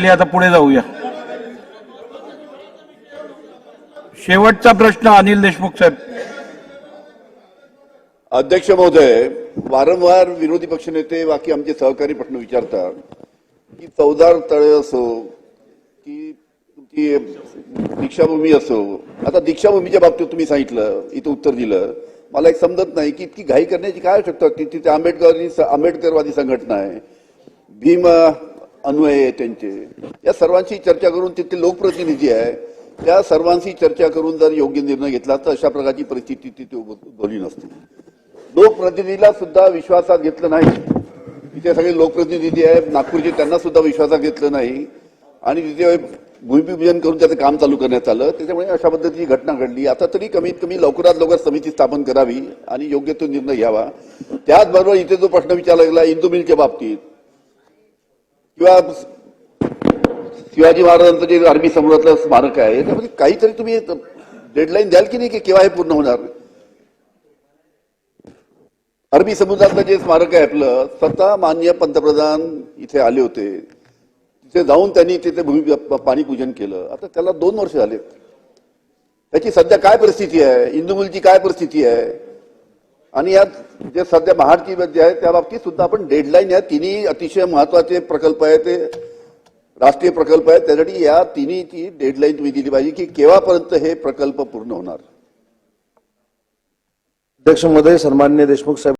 केली आता पुढे जाऊया. शेवटचा प्रश्न अनिल देशमुख साहेब अध्यक्ष महोदय वारंवार विरोधी पक्षनेते बाकी आमचे सहकारी प्रश्न विचारतात. की चौदार तळे असो की तुमची दीक्षाभूमी असो आता दीक्षाभूमीच्या बाबतीत तुम्ही सांगितलं इथं उत्तर दिलं. मला एक समजत नाही की इतकी घाई करण्याची काय आवश्यकता तिथे आंबेडकरी आंबेडकरवादी संघटना आहे. भीम अन्वय आहे त्यांचे. या सर्वांशी चर्चा करून तिथे लोकप्रतिनिधी आहे. त्या सर्वांशी चर्चा करून जर योग्य निर्णय घेतला तर अशा प्रकारची परिस्थिती तिथे उद्भवली नसती. लोकप्रतिनिधीला सुद्धा विश्वासात घेतलं नाही. तिथे सगळे लोकप्रतिनिधी आहेत. नागपूरचे त्यांना सुद्धा विश्वासात घेतलं नाही. आणि तिथे भूमिपूजन करून त्याचं काम चालू करण्यात आलं. त्याच्यामुळे अशा पद्धतीची घटना घडली. आता तरी कमीत कमी लवकरात लवकर समिती स्थापन करावी आणि योग्य तो निर्णय घ्यावा. त्याचबरोबर इथे जो प्रश्न विचारला गेला इंदू मिलच्या बाबतीत. किंवा शिवाजी महाराजांचं जे अरबी समुद्रातलं स्मारक आहे याच्यामध्ये काहीतरी तुम्ही डेडलाईन द्याल की नाही की केव्हा हे पूर्ण होणार? अरबी समुद्रातलं जे स्मारक आहे आपलं स्वतः मान्य पंतप्रधान इथे आले होते. तिथे जाऊन त्यांनी तिथे भूमी पाणी पूजन केलं. आता त्याला दोन वर्ष झालेत. त्याची सध्या काय परिस्थिती आहे? इंदुमुलची काय परिस्थिती आहे? आणि यात जे सध्या महाडची जे आहे त्या बाबतीत सुद्धा आपण डेडलाईन या तिन्ही अतिशय महत्त्वाचे प्रकल्प आहे ते राष्ट्रीय प्रकल्प आहे त्यासाठी या तिन्हीची डेडलाईन तुम्ही दिली पाहिजे की केव्हापर्यंत हे प्रकल्प पूर्ण होणार. अध्यक्ष महोदय सन्मान्य देशमुख साहेब